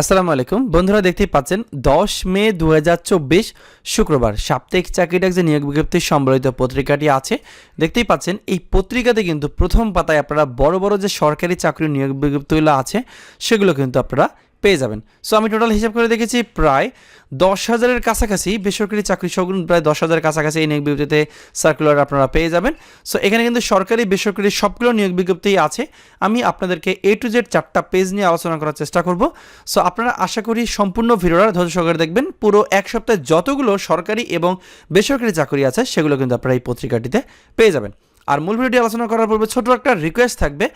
আসসালামু আলাইকুম। বন্ধুরা দেখতেই পাচ্ছেন, দশ মে দু হাজার চব্বিশ শুক্রবার সাপ্তাহিক চাকরিটা যে নিয়োগ বিজ্ঞপ্তি সম্বলিত পত্রিকাটি আছে। দেখতেই পাচ্ছেন, এই পত্রিকাতে কিন্তু প্রথম পাতায় আপনারা বড় বড় যে সরকারি চাকরি নিয়োগ বিজ্ঞপ্তিগুলো আছে, সেগুলো কিন্তু আপনারা পেয়ে যাবেন। সো আমি টোটাল হিসাব করে দেখেছি প্রায় দশ হাজারের কাছাকাছি বেসরকারি চাকরি সগুন প্রায় দশ হাজারের কাছাকাছি এই নিয়োগ বিজ্ঞপ্তিতে সার্কুলার আপনারা পেয়ে যাবেন। সো এখানে কিন্তু সরকারি, বেসরকারি সবগুলো নিয়োগ বিজ্ঞপ্তিই আছে। আমি আপনাদেরকে এ টু জেড চারটা পেজ নিয়ে আলোচনা করার চেষ্টা করব। সো আপনারা আশা করি সম্পূর্ণ ভিডিওটা ধৈর্য সহকারে দেখবেন। পুরো এক সপ্তাহে যতগুলো সরকারি এবং বেসরকারি চাকরি আছে, সেগুলো কিন্তু আপনারা এই পত্রিকাটিতে পেয়ে যাবেন। আর মূল ভিডিওটি আলোচনা করার পূর্বে ছোট একটা রিকোয়েস্ট থাকবে।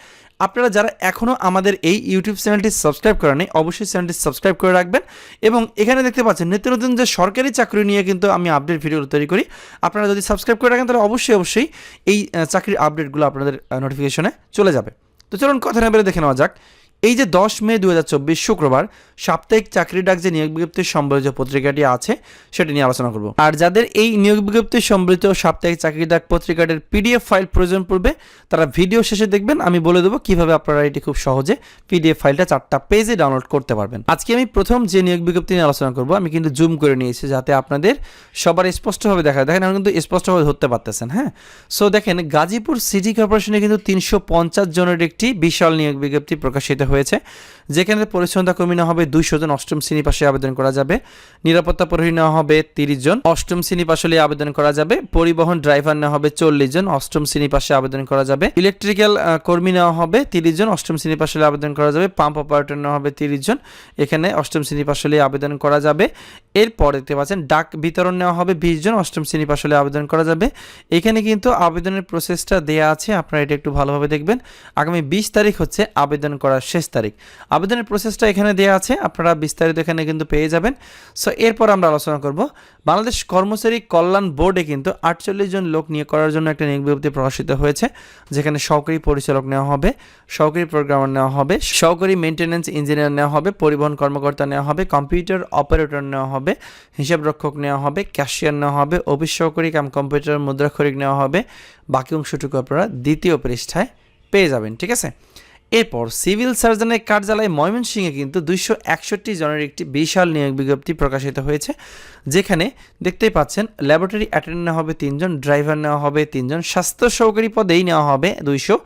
আপনারা যারা এখনও আমাদের এই ইউটিউব চ্যানেলটি সাবস্ক্রাইব করেনি অবশ্যই চ্যানেলটি সাবস্ক্রাইব করে রাখবেন এবং এখানে দেখতে পাচ্ছেন, নিত্য নতুন যে সরকারি চাকরি নিয়ে কিন্তু আমি আপডেট ভিডিও তৈরি করি। আপনারা যদি সাবস্ক্রাইব করে রাখেন, তাহলে অবশ্যই অবশ্যই এই চাকরির আপডেটগুলো আপনাদের নোটিফিকেশনে চলে যাবে। তো চলুন, কথা না বলে দেখে নেওয়া যাক। এই যে দশ মে দুই হাজার চব্বিশ শুক্রবার সাপ্তাহিক চাকরি ডাক যে নিয়োগ বিজ্ঞপ্তির সম্বলিত পত্রিকাটি আছে, সেটি নিয়ে আলোচনা করব। আর যাদের এই নিয়োগ বিজ্ঞপ্তির সম্বলিত সাপ্তাহিক চাকরি ডাক পত্রিকাটির পিডিএফ ফাইল প্রয়োজন পড়বে, তারা ভিডিও শেষে দেখবেন, আমি বলে দেবো কীভাবে আপনারা এটি খুব সহজে পিডিএফ ফাইলটা চারটা পেজে ডাউনলোড করতে পারবেন। আজকে আমি প্রথম যে নিয়োগ বিজ্ঞপ্তি নিয়ে আলোচনা করব, আমি কিন্তু জুম করে নিয়েছি যাতে আপনাদের সবার স্পষ্টভাবে দেখা। দেখেন আমি কিন্তু স্পষ্টভাবে ধরতে পারতেছেন হ্যাঁ? সো দেখেন, গাজীপুর সিটি কর্পোরেশনে কিন্তু তিনশো পঞ্চাশ জনের একটি বিশাল নিয়োগ বিজ্ঞপ্তি প্রকাশিত হয়েছে যেখানে পরিচ্ছন্নতা কর্মী নেওয়া হবে দুইশো জন, অষ্টম শ্রেণি পাশে আবেদন করা যাবে। নিরাপত্তা প্রহরী নেওয়া হবে তিরিশ জন, অষ্টম শ্রেণি পাশে হলে আবেদন করা যাবে। পরিবহন ড্রাইভার নেওয়া হবে চল্লিশ জন, অষ্টম শ্রেণি পাশে আবেদন করা যাবে। ইলেকট্রিক্যাল কর্মী নেওয়া হবে তিরিশ জন, অষ্টম শ্রেণি পাশে হলে আবেদন করা যাবে। পাম্প অপারেটর নেওয়া হবে তিরিশ জন, এখানে অষ্টম শ্রেণি পাশে আবেদন করা যাবে। এরপর দেখতে পাচ্ছেন, ডাক বিতরণ নেওয়া হবে বিশ জন, অষ্টম শ্রেণি পাশে হলে আবেদন করা যাবে। এখানে কিন্তু আবেদনের প্রসেসটা দেয়া আছে, আপনারা এটা একটু ভালোভাবে দেখবেন। আগামী বিশ তারিখ হচ্ছে আবেদন করার শেষ তারিখ। আবেদনের প্রসেসটা এখানে দেওয়া আছে, আপনারা বিস্তারিত এখানে কিন্তু পেয়ে যাবেন। সো এরপর আমরা আলোচনা করব। বাংলাদেশ কর্মচারী কল্যাণ বোর্ডে কিন্তু আটচল্লিশ জন লোক নিয়োগ করার জন্য একটা নিয়োগ বিজ্ঞপ্তি প্রকাশিত হয়েছে, যেখানে সহকারী পরিচালক নেওয়া হবে, সহকারী প্রোগ্রামার নেওয়া হবে, সহকারী মেনটেন্যান্স ইঞ্জিনিয়ার নেওয়া হবে, পরিবহন কর্মকর্তা নেওয়া হবে কম্পিউটার অপারেটর নেওয়া হবে হিসাব রক্ষক নেওয়া হবে ক্যাশিয়ার নেওয়া হবে, অফিস সহকারী কাম কম্পিউটার মুদ্রাক্ষরিক নেওয়া হবে, বাকি অংশটুকু আপনারা দ্বিতীয় পৃষ্ঠায় পেয়ে যাবেন, ঠিক আছে? এরপর সিভিল সার্জনের কার্যালয় ময়মনসিংহে কিন্তু দুইশো একষট্টি জনের একটি বিশাল নিয়োগ বিজ্ঞপ্তি প্রকাশিত হয়েছে, যেখানে দেখতেই পাচ্ছেন ল্যাবরেটরি অ্যাটেন্ড নেওয়া হবে তিনজন ড্রাইভার নেওয়া হবে তিনজন, স্বাস্থ্য সহকারী পদেই নেওয়া হবে দুইশো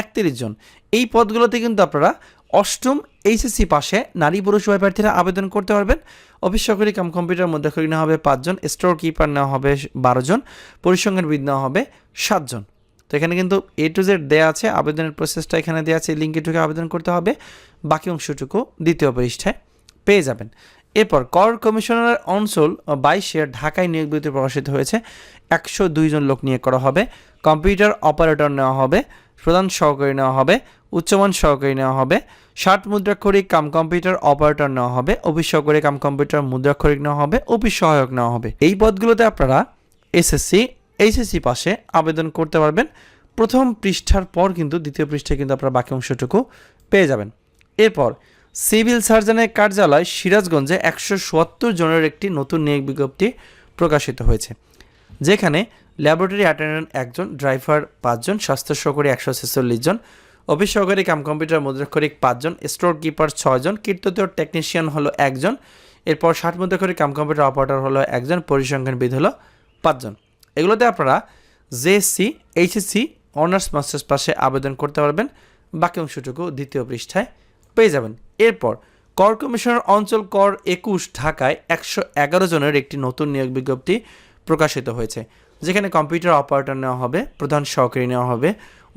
একত্রিশ জন। এই পদগুলোতে কিন্তু আপনারা অষ্টম এইচএসসি পাশে নারী পুরুষ উভয় প্রার্থীরা আবেদন করতে পারবেন। অফিস সহকারী কাম কম্পিউটার মধ্যে নেওয়া হবে, পাঁচজন। স্টোর কিপার নেওয়া হবে বারো জন। পরিসংখ্যানবিদ নেওয়া হবে সাতজন তো এখানে কিন্তু এ টু জেড দেওয়া আছে। আবেদনের প্রসেসটা এখানে দেওয়া আছে। লিঙ্কে ঢুকে আবেদন করতে হবে। বাকি অংশটুকু দ্বিতীয় পৃষ্ঠায় পেয়ে যাবেন। এরপর কর কমিশনার অঞ্চল বাইশে ঢাকায় নিয়োগ বিজ্ঞপ্তি প্রকাশিত হয়েছে। একশো জন লোক নিয়োগ করা হবে। কম্পিউটার অপারেটর নেওয়া হবে। প্রধান সহকারী নেওয়া হবে, উচ্চমান সহকারী নেওয়া হবে, ষাট মুদ্রাক্ষরিক কাম কম্পিউটার অপারেটর নেওয়া হবে, অফিস সহকারী কাম কম্পিউটার মুদ্রাক্ষরিক নেওয়া হবে, অফিস সহায়ক নেওয়া হবে। এই পদগুলোতে আপনারা এসএসসি এইচএসসি পাশে আবেদন করতে পারবেন। প্রথম পৃষ্ঠার পর কিন্তু দ্বিতীয় পৃষ্ঠায় কিন্তু আপনারা বাকি অংশটুকু পেয়ে যাবেন। এরপর সিভিল সার্জনের কার্যালয় সিরাজগঞ্জে একশো চুয়াত্তর জনের একটি নতুন নিয়োগ বিজ্ঞপ্তি প্রকাশিত হয়েছে, যেখানে ল্যাবরেটরি অ্যাটেন্ডেন্ট একজন, ড্রাইভার পাঁচজন স্বাস্থ্য সহকারী একশো ছেচল্লিশ জন অফিস সহকারী কাম কম্পিউটার মুদ্রাক্ষরিক পাঁচজন স্টোর কিপার ছয়জন কীর্ততীয় টেকনিশিয়ান হলো একজন, এরপর ষাট মুদ্রাক্ষরিক কাম কম্পিউটার অপারেটর হলো একজন, পরিসংখ্যানবিদ হলো পাঁচজন। এগুলোতে আপনারা জেএসসি এইচএসসি অনার্স, মাস্টার্স পাশে আবেদন করতে পারবেন। বাকি অংশটুকু দ্বিতীয় পৃষ্ঠায় পেয়ে যাবেন। এরপর, কর কমিশনার অঞ্চল কর একুশ, ঢাকায় একশো এগারো জনের একটি নতুন নিয়োগ বিজ্ঞপ্তি প্রকাশিত হয়েছে। যেখানে কম্পিউটার অপারেটর নেওয়া হবে, প্রধান সহকারী নেওয়া হবে,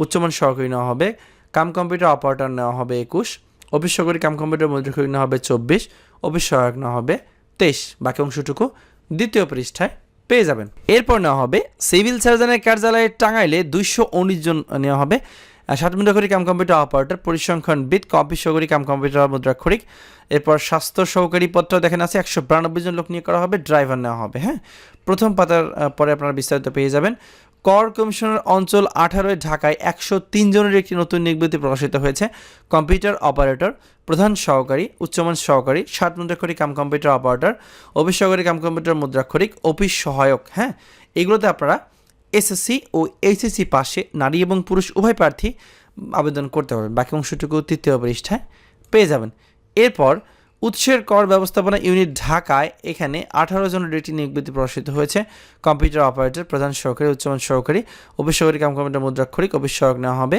উচ্চমান সহকারী নেওয়া হবে, কাম কম্পিউটার অপারেটর নেওয়া হবে একুশ, অফিস সহকারী কাম কম্পিউটার মুদ্রাক্ষরী নেওয়া হবে চব্বিশ, অফিস সহায়ক নেওয়া হবে তেইশ। বাকি অংশটুকু দ্বিতীয় পৃষ্ঠায় পেয়ে যাবেন। এরপর নেওয়া হবে সিভিল সার্জনের কার্যালয়ে টাঙাইলে দুইশো উনিশ জন নেওয়া হবে। ষাট মুদ্রাক্ষরী কাম কম্পিউটার অপারেটর, পরিসংখ্যান বিদ অফিস সহকারী কাম কম্পিউটার মুদ্রাক্ষরিক এরপর স্বাস্থ্য সহকারী পত্র দেখেন আছে, একশো বিরানব্বই জন লোক নিয়ে করা হবে ড্রাইভার নেওয়া হবে হ্যাঁ? প্রথম পাতার পরে আপনারা বিস্তারিত পেয়ে যাবেন। কর কমিশনার অঞ্চল আঠারোয় ঢাকায় একশো তিন জনের একটি নতুন নিয়োগবিজ্ঞপ্তি প্রকাশিত হয়েছে। কম্পিউটার অপারেটর, প্রধান সহকারী, উচ্চমান সহকারী সাত মুদ্রাক্ষরিক কাম কম্পিউটার অপারেটর, অফিস সহকারী কাম কম্পিউটার মুদ্রাক্ষরিক অফিস সহায়ক হ্যাঁ? এগুলোতে আপনারা এসএসসি ও এইচএসসি পাশে নারী এবং পুরুষ উভয় প্রার্থী আবেদন করতে পারবেন। বাকি অংশটুকু তৃতীয় পৃষ্ঠায় পেয়ে যাবেন। এরপর উৎসের কর ব্যবস্থাপনা ইউনিট ঢাকায় এখানে আঠারো জনের একটি নিয়োগ প্রকাশিত হয়েছে। কম্পিউটার অপারেটর, প্রধান সহকারী, উচ্চমান সহকারী অফিস সহকারী কাম কম্পিউটার মুদ্রাক্ষরিক অফিস সহায়ক নেওয়া হবে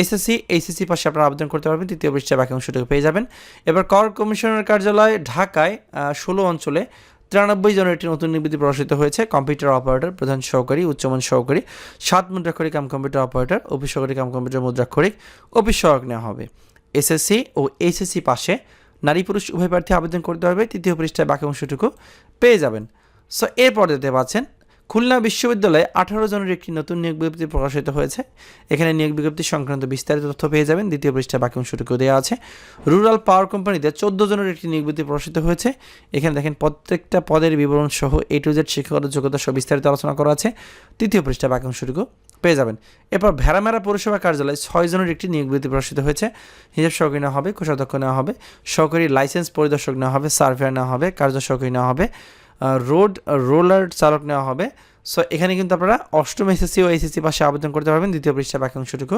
এসএসসি এইচএসসি পাশে আপনারা আবেদন করতে পারবেন। তৃতীয় পৃষ্ঠায় বাকি অংশটুকু পেয়ে যাবেন। এবার কর কমিশনের কার্যালয় ঢাকায় ষোলো অঞ্চলে তিরানব্বই জনের একটি নতুন নিবৃত্তি প্রকাশিত হয়েছে। কম্পিউটার অপারেটর প্রধান সহকারী, উচ্চমান সহকারী সাত মুদ্রাক্ষরিক কাম কম্পিউটার অপারেটর অফিস সহকারী কাম কম্পিউটার মুদ্রাক্ষরিক অফিস সহায়ক নেওয়া হবে। এসএসসি ও এইচএসসি পাশে নারী পুরুষ উভয় প্রার্থী আবেদন করতে হবে। তৃতীয় পৃষ্ঠায় বাকি অংশটুকু পেয়ে যাবেন। সো এরপর দেখতে পাচ্ছেন খুলনা বিশ্ববিদ্যালয়ে আঠারো জনের একটি নতুন নিয়োগ বিজ্ঞপ্তি প্রকাশিত হয়েছে। এখানে নিয়োগ বিজ্ঞপ্তি সংক্রান্ত বিস্তারিত তথ্য পেয়ে যাবেন। দ্বিতীয় পৃষ্ঠায় বাকি অংশটুকু দেওয়া আছে। রুরাল পাওয়ার কোম্পানিতে চোদ্দ জনের একটি নিয়োগ বিজ্ঞপ্তি প্রকাশিত হয়েছে। এখানে দেখেন, প্রত্যেকটা পদের বিবরণ সহ এ টু জেড শিক্ষাগত যোগ্যতা সহ বিস্তারিত আলোচনা করা আছে। তৃতীয় পৃষ্ঠায় বাকি অংশটুকু পেয়ে যাবেন। এরপর ভেড়ামেরা পৌরসভা কার্যালয়ে ছয় জনের একটি নিয়োগ বিজ্ঞপ্তি প্রকাশিত হয়েছে। হিসাব সহকারী নেওয়া হবে, কোষাধ্যক্ষ নেওয়া হবে, সহকারী লাইসেন্স পরিদর্শক নেওয়া হবে, সার্ভেয়ার নেওয়া হবে কার্য সহকারী নেওয়া হবে। রোড রোলার চালক নেওয়া হবে। সো এখানে কিন্তু আপনারা অষ্টম এসএসসি ও এসএসসি পাশে আবেদন করতে পারবেন। দ্বিতীয় পৃষ্ঠা বাকি অংশটুকু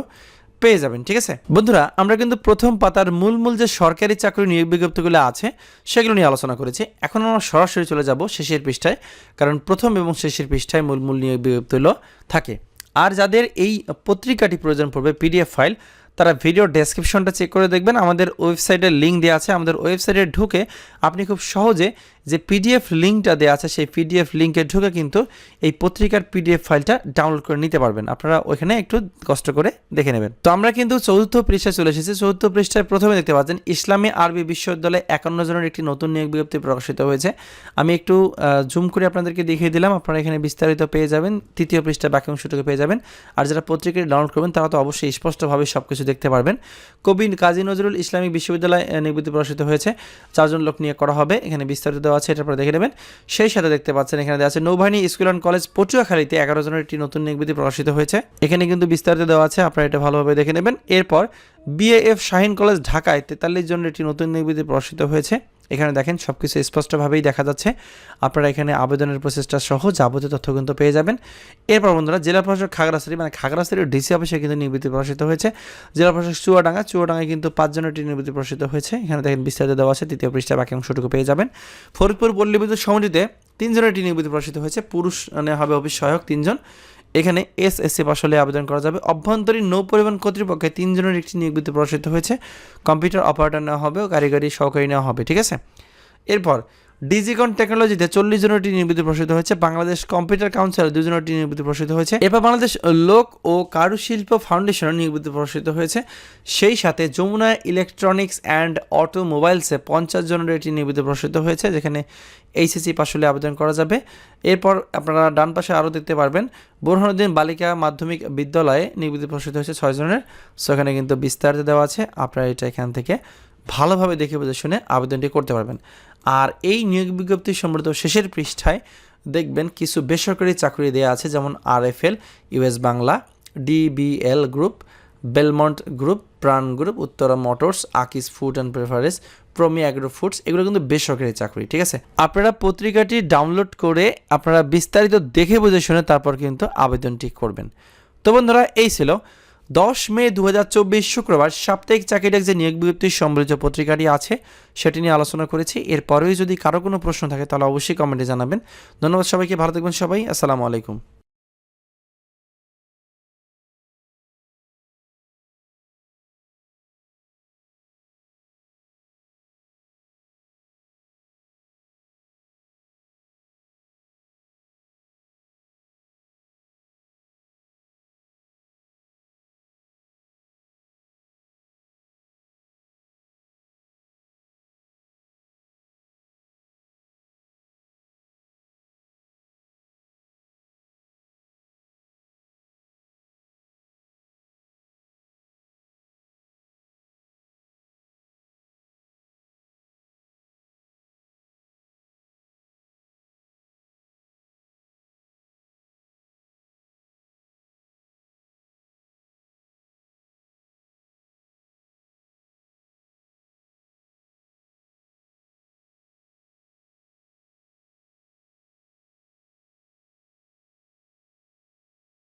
পেয়ে যাবেন, ঠিক আছে? বন্ধুরা, আমরা কিন্তু প্রথম পাতার মূল মূল যে সরকারি চাকরি নিয়োগ বিজ্ঞপ্তিগুলো আছে, সেগুলো নিয়ে আলোচনা করেছি। এখন আমরা সরাসরি চলে যাব শেষের পৃষ্ঠায়, কারণ প্রথম এবং শেষের পৃষ্ঠায় মূল মূল নিয়োগ বিজ্ঞপ্তিগুলো থাকে। আর যাদের এই পত্রিকাটি প্রয়োজন পড়বে পিডিএফ ফাইল তারা ভিডিও ডেসক্রিপশনটা চেক করে দেখবেন। আমাদের ওয়েবসাইটের লিঙ্ক দেওয়া আছে। আমাদের ওয়েবসাইটে ঢুকে আপনি খুব সহজে যে পিডিএফ লিঙ্কটা দেওয়া আছে, সেই পিডিএফ লিঙ্কে ঢুকে কিন্তু এই পত্রিকার পিডিএফ ফাইলটা ডাউনলোড করে নিতে পারবেন। আপনারা ওইখানে একটু কষ্ট করে দেখে নেবেন। তো আমরা কিন্তু চতুর্থ পৃষ্ঠায় চলে এসেছি। চতুর্থ পৃষ্ঠায় প্রথমে দেখতে পাচ্ছেন, ইসলামী আরবি বিশ্ববিদ্যালয়ে একান্ন জনের একটি নতুন নিয়োগ বিজ্ঞপ্তি প্রকাশিত হয়েছে। আমি একটু জুম করে আপনাদেরকে দেখিয়ে দিলাম। আপনারা এখানে বিস্তারিত পেয়ে যাবেন। তৃতীয় পৃষ্ঠায় বাকি অংশটুকু পেয়ে যাবেন। আর যারা পত্রিকাটি ডাউনলোড করবেন, তারা তো অবশ্যই স্পষ্টভাবে সব কিছু দেখতে পারবেন। কবি কাজী নজরুল ইসলামিক বিশ্ববিদ্যালয় নিবৃত্তি প্রকাশিত হয়েছে। চারজন লোক নিয়ে করা হবে। এখানে বিস্তারিত দেওয়া আছে এটার পরে দেখে নেবেন। সেই সাথে দেখতে পাচ্ছেন, এখানে দেওয়া আছে, নৌবাহিনী স্কুল অ্যান্ড কলেজ পটুয়াখালীতে এগারো জনের একটি নতুন নিবৃত্তি প্রকাশিত হয়েছে। এখানে কিন্তু বিস্তারিত দেওয়া আছে, আপনারা এটা ভালোভাবে দেখে নেবেন। এরপর বিএএফ শাহিন কলেজ ঢাকায় তেতাল্লিশ জনের একটি নতুন নিবৃত্তি প্রকাশিত হয়েছে। এখানে দেখেন সব কিছু স্পষ্টভাবেই দেখা যাচ্ছে। আপনারা এখানে আবেদনের প্রসেসটা সহ যাবতীয় তথ্য কিন্তু পেয়ে যাবেন। এরপর বন্ধুরা, জেলা প্রশাসক খাগড়াছড়ি মানে খাগড়াছড়ির ডিসি অফিসে কিন্তু নিবৃত্তি প্রকাশিত হয়েছে। জেলা প্রশাসক চুয়াডাঙ্গা, চুয়াডাঙ্গায় কিন্তু পাঁচজনের নিবৃত্তি প্রকাশিত হয়েছে। এখানে দেখেন বিস্তারিত দেওয়া আছে, তৃতীয় পৃষ্ঠা বাকি অংশটুকু পেয়ে যাবেন। ফরিদপুর পল্লী বিদ্যুৎ সমিতিতে তিনজনের টি নিবৃত্তি প্রকাশিত হয়েছে। পুরুষ মানে হবে অফিস সহায়ক তিনজন। এখানে এস এস পাশ হলে আবেদন করা যাবে। অভ্যন্তরীণ নৌ পরিবহন কর্তৃপক্ষে তিনজনের একটি নিয়োগ প্রকাশিত হয়েছে। কম্পিউটার অপারেটর নেওয়া হবে ও কারিগরি সহকারী নেওয়া হবে, ঠিক আছে? এরপর ডিজিকন টেকনোলজিতে চল্লিশ জনটি নির্মিত প্রসারিত হয়েছে। বাংলাদেশ কম্পিউটার কাউন্সিল দুজনটি নির্মিত প্রসারিত হয়েছে। এবার বাংলাদেশ লোক ও কারুশিল্প ফাউন্ডেশন নির্মিত প্রসারিত হয়েছে। সেই সাথে যমুনা ইলেকট্রনিক্স অ্যান্ড অটোমোবাইলসে পঞ্চাশ জনের এটি নির্মিত প্রসারিত হয়েছে, যেখানে এইচএসসি পাশ হলে আবেদন করা যাবে। এরপর আপনারা ডান পাশে আরও দেখতে পারবেন, বোরহানুদ্দিন বালিকা মাধ্যমিক বিদ্যালয়ে নির্মিত প্রসারিত হয়েছে ছয় জনের। সেখানে কিন্তু বিস্তারিত দেওয়া আছে। আপনারা এটা এখান থেকে ভালোভাবে দেখে বুঝে শুনে আবেদনটি করতে পারবেন। আর এই নিয়োগ বিজ্ঞপ্তি সম্বলিত শেষের পৃষ্ঠায় দেখবেন কিছু বেসরকারি চাকরি দেওয়া আছে, যেমন RFL, US Bangla, DBL group, Belmont group, Pran group, Uttara motors, আকিস ফুড অ্যান্ড প্রেফারেন্স প্রমি অ্যাগ্রো ফুডস, এগুলো কিন্তু বেসরকারি চাকরি, ঠিক আছে? আপনারা পত্রিকাটি ডাউনলোড করে আপনারা বিস্তারিত দেখে বুঝে শুনে তারপর কিন্তু আবেদনটি করবেন। তো বন্ধুরা, এই ছিল দশ মে দু হাজার চব্বিশ শুক্রবার সাপ্তাহিক চাকরিটাক যে নিয়োগ বিজ্ঞপ্তির সম্বলিত পত্রিকাটি আছে, সেটি নিয়ে আলোচনা করেছি। এরপরেও যদি কারও কোনো প্রশ্ন থাকে, তাহলে অবশ্যই কমেন্টে জানাবেন। ধন্যবাদ সবাইকে, ভালো থাকবেন সবাই। আসসালামু আলাইকুম।